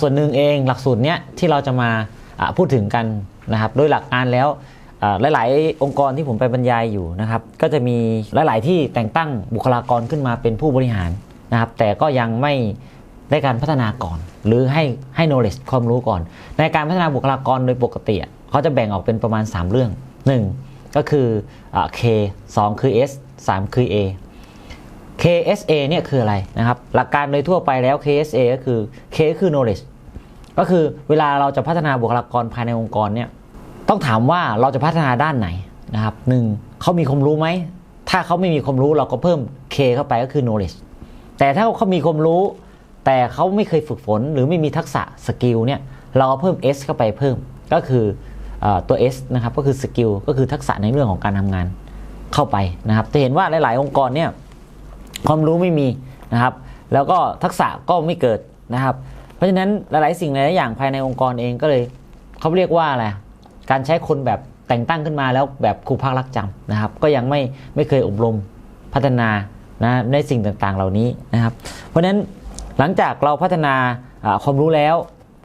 ส่วนหนึ่งเองหลักสูตรเนี้ยที่เราจะมาพูดถึงกันนะครับโดยหลักการแล้วหลาย ๆ องค์กรที่ผมไปบรรยายอยู่นะครับก็จะมีหลาย ๆ ที่แต่งตั้งบุคลากรขึ้นมาเป็นผู้บริหารนะครับแต่ก็ยังไม่ได้การพัฒนาก่อน หรือให้ให้ knowledge ความรู้ก่อน ในการพัฒนาบุคลากรโดยปกติเขาจะแบ่งออกเป็นประมาณ 3 เรื่อง 1 ก็คืออ K 2 คือ S 3 คือ A KSA เนี่ยคืออะไรนะครับ หลักการโดยทั่วไปแล้ว KSA ก็คือ K คือ knowledge ก็คือเวลาเราจะพัฒนาบุคลากรภายในองค์กรเนี่ยต้องถามว่าเราจะพัฒนาด้านไหนนะครับหนึ่งเขามีความรู้ไหม ถ้าเขาไม่มีความรู้เราก็เพิ่ม K เข้าไปก็คือ knowledge แต่ถ้าเขามีความรู้ แต่เขาไม่เคยฝึกฝน หรือไม่มีทักษะสกิลเนี่ยเราก็เพิ่ม S เข้าไปเพิ่มก็คืออตัว S นะครับก็คือสกิลก็คือทักษะในเรื่องของการทำงานเข้าไปนะครับจะเห็นว่าหลาย ๆ องค์กรเนี่ย ความรู้ไม่มีนะครับ แล้วก็ทักษะก็ไม่เกิดนะครับ เพราะฉะนั้นหลายๆสิ่งหลายๆอย่างภายในองค์กรเองก็เลยเขาเรียกว่าอะไรการใช้คนแบบแต่งตั้งขึ้นมาแล้วแบบครูพักรักจำนะครับ ก็ยังไม่ไม่เคยอบรมพัฒนานะในสิ่งต่างๆเหล่านี้นะครับ เพราะฉะนั้นหลังจากเราพัฒนาความรู้แล้ว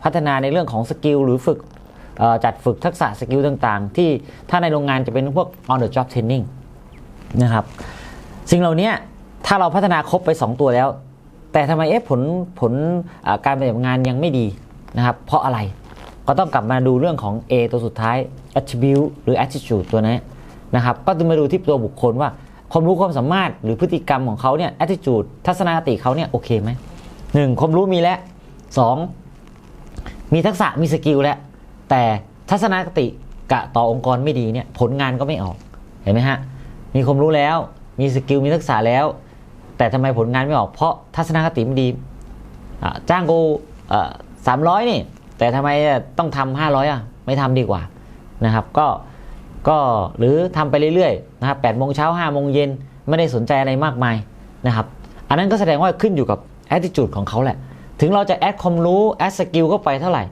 พัฒนาในเรื่องของสกิลหรือฝึกจัดฝึกทักษะสกิลต่างๆ ที่ถ้าในโรงงานจะเป็นพวก on the job training นะครับ สิ่งเหล่านี้ ถ้าเราพัฒนาครบไป 2 ตัวแล้ว แต่ทำไมเอ๊ะผลผลการปฏิบัติงานยังไม่ดีนะครับ เพราะอะไรก็ต้องกลับมาดูเรื่องของ A ตัวสุดท้าย attribute หรือ attitude ตัวนี้นะครับ ก็จะมาดูที่ตัวบุคคลว่า ความรู้ความสามารถหรือพฤติกรรมของเขาเนี่ย attitude ทัศนคติเขาเนี่ยโอเคไหมหนึ่งความรู้มีแล้วสองมีทักษะมีสกิลแล้วแต่ทัศนคติกะต่อองค์กรไม่ดีเนี่ยผลงานก็ไม่ออกเห็นไหมฮะมีความรู้แล้วมีสกิลมีทักษะแล้ว แต่ทำไมผลงานไม่ออกเพราะทัศนคติไม่ดีจ้างกูสามร้อยนี่ แต่ทำไมต้องทำห้าร้อยอะไม่ทำดีกว่านะครับก็ก็หรือทำไปเรื่อยๆนะครับแปดโมงเช้าห้าโมงเย็นไม่ได้สนใจอะไรมากมายนะครับอันนั้นก็แสดงว่าขึ้นอยู่กับ attitude ของเขาแหละ ถึงเราจะแอดความรู้แอดสกิลเข้าไปเท่าไหร่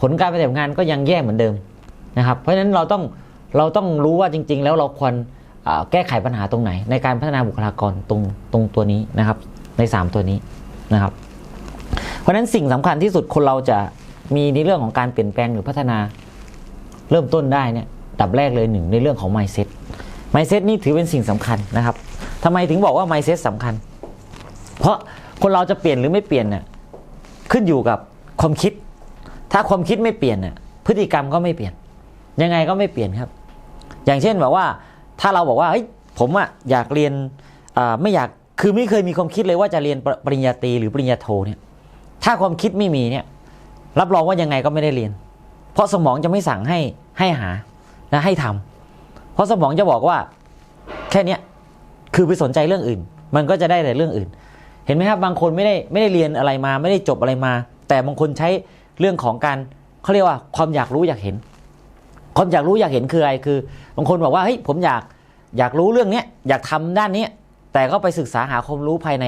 ผลการปฏิบัติงานก็ยังแย่เหมือนเดิมนะครับเพราะฉะนั้นเราต้องเราต้องรู้ว่าจริง ๆ แล้วเราควร แก้ไขปัญหาตรงไหน ในการพัฒนาบุคลากรตรงตรงตัวนี้นะครับ ใน 3 ตัวนี้นะครับ เพราะฉะนั้นสิ่งสำคัญที่สุดคนเราจะมีในเรื่องของการเปลี่ยนแปลงหรือพัฒนาเริ่มต้นได้เนี่ยดับแรกเลยหนึ่งในเรื่องของ mindset mindset นี่ถือเป็นสิ่งสำคัญนะครับทำไมถึงบอกว่า mindset สำคัญ เพราะคนเราจะเปลี่ยนหรือไม่เปลี่ยนเนี่ยขึ้นอยู่กับความคิด ถ้าความคิดไม่เปลี่ยนเนี่ยพฤติกรรมก็ไม่เปลี่ยน ยังไงก็ไม่เปลี่ยนครับ อย่างเช่นแบบว่า ถ้าเราบอกว่าเฮ้ยผมอะอยากเรียนไม่อยากคือไม่เคยมีความคิดเลยว่าจะเรียนปริญญาตรีหรือปริญญาโทเนี่ยถ้าความคิดไม่มีเนี่ยรับรองว่ายังไงก็ไม่ได้เรียน เพราะสมองจะไม่สั่งให้ให้หาและให้ทำเพราะสมองจะบอกว่าแค่เนี้ยคือไปสนใจเรื่องอื่น มันก็จะได้แต่เรื่องอื่น เห็นไหมครับบางคนไม่ได้ไม่ได้เรียนอะไรมา ไม่ได้จบอะไรมา แต่บางคนใช้เรื่องของการเขาเรียกว่าความอยากรู้อยากเห็น ความอยากรู้อยากเห็นคืออะไรคือบางคนบอกว่าเฮ้ยผมอยากอยากรู้เรื่องนี้อยากทำด้านนี้ แต่ก็ไปศึกษาหาความรู้ภายใน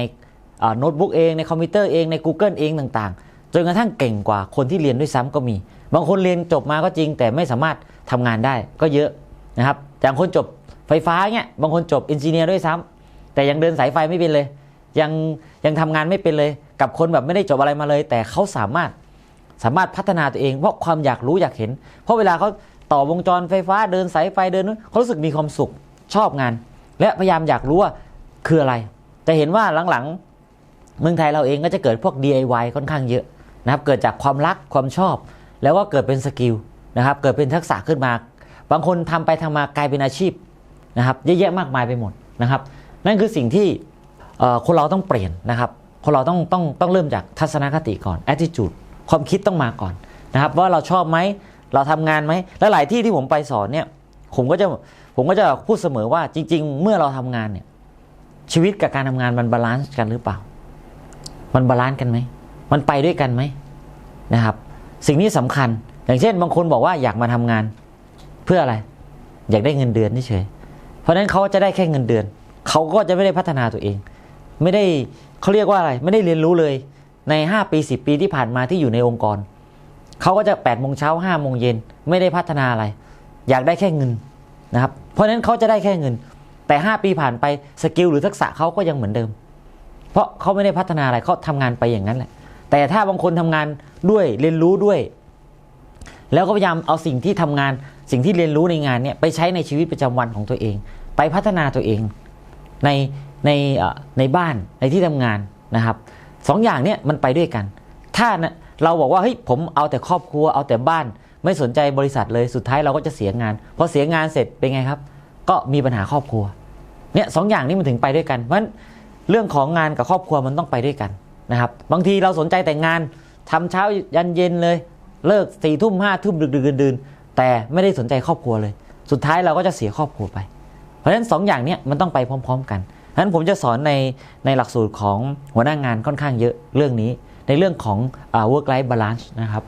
โน้ตบุ๊กเองในคอมพิวเตอร์เองใน Google เองต่างๆ จนกระทั่งเก่งกว่าคนที่เรียนด้วยซ้ำก็มี บางคนเรียนจบมาก็จริง แต่ไม่สามารถทำงานได้ก็เยอะนะครับอย่างคนจบไฟฟ้าเนี้ยบางคนจบอินจิเนียร์ด้วยซ้ำแต่ยังเดินสายไฟไม่เป็นเลย ยังยังทำงานไม่เป็นเลย กับคนแบบไม่ได้จบอะไรมาเลย แต่เขาสามารถสามารถพัฒนาตัวเอง เพราะความอยากรู้อยากเห็น เพราะเวลาเขา ต่อวงจรไฟฟ้าเดินสายไฟเดินนู้นเขารู้สึกมีความสุขชอบงาน และพยายามอยากรู้ว่าคืออะไร แต่เห็นว่าหลังๆ เมืองไทยเราเองก็จะเกิดพวก DIY ค่อนข้างเยอะนะครับเกิดจากความรักความชอบ แล้วก็เกิดเป็นสกิลนะครับเกิดเป็นทักษะขึ้นมา บางคนทำไปทำมากลายเป็นอาชีพนะครับเยอะแยะมากมายไปหมดนะครับนั่นคือสิ่งที่คนเราต้องเปลี่ยนนะครับคนเราต้องต้องต้องเริ่มจากทัศนคติก่อน attitude ความคิดต้องมาก่อนนะครับว่าเราชอบไหม เราทำงานไหมและหลายที่ที่ผมไปสอนเนี่ย ผมก็จะผมก็จะพูดเสมอว่าจริง ๆ เมื่อเราทำงานเนี่ย ชีวิตกับการทำงานมันบาลานซ์กันหรือเปล่า มันบาลานซ์กันไหมมันไปด้วยกันไหมนะครับ สิ่งนี้สำคัญ อย่างเช่น บางคนบอกว่าอยากมาทำงาน เพื่ออะไร อยากได้เงินเดือนเฉยเพราะฉะนั้นเขาจะได้แค่เงินเดือน เขาก็จะไม่ได้พัฒนาตัวเอง ไม่ได้เขาเรียกว่าอะไร ไม่ได้เรียนรู้เลยใน 5 ปี 10 ปีที่ผ่านมาที่อยู่ในองค์กร เขาก็จะ8ปดโมงเช้าห้าโมงเย็นไม่ได้พัฒนาอะไร อยากได้แค่เงินนะครับ เพราะฉะนั้นเขาจะได้แค่เงิน แต่ 5 ปีผ่านไปสกิลหรือทักษะเขาก็ยังเหมือนเดิม เพราะเขาไม่ได้พัฒนาอะไรเขาทำงานไปอย่างนั้นแหละ แต่ถ้าบางคนทำงานด้วยเรียนรู้ด้วย แล้วก็พยายามเอาสิ่งที่ทำงานสิ่งที่เรียนรู้ในงานเนี่ยไปใช้ในชีวิตประจำวันของตัวเอง ไปพัฒนาตัวเองในในเอ่อในบ้านในที่ทำงานนะครับสองอย่างเนี่ยมันไปด้วยกัน ถ้านะ เราบอกว่าเฮ้ยผมเอาแต่ครอบครัวเอาแต่บ้าน ไม่สนใจบริษัทเลยสุดท้ายเราก็จะเสียงานพอเสียงานเสร็จเป็นไงครับ ก็มีปัญหาครอบครัวเนี่ยสองอย่างนี้มันถึงไปด้วยกันเพราะฉะนั้นเรื่องของงานกับครอบครัวมันต้องไปด้วยกันนะครับ บางทีเราสนใจแต่งานทำเช้ายันเย็นเลย เลิกสี่ทุ่มห้าทุ่มดึกดึกดื่นแต่ไม่ได้สนใจครอบครัวเลย สุดท้ายเราก็จะเสียครอบครัวไป เพราะฉะนั้นสองอย่างนี้มันต้องไปพร้อม ๆ กันฉะนั้นผมจะสอนในในหลักสูตรของหัวหน้างานค่อนข้างเยอะเรื่องนี้ ในเรื่องของ work life balance นะครับ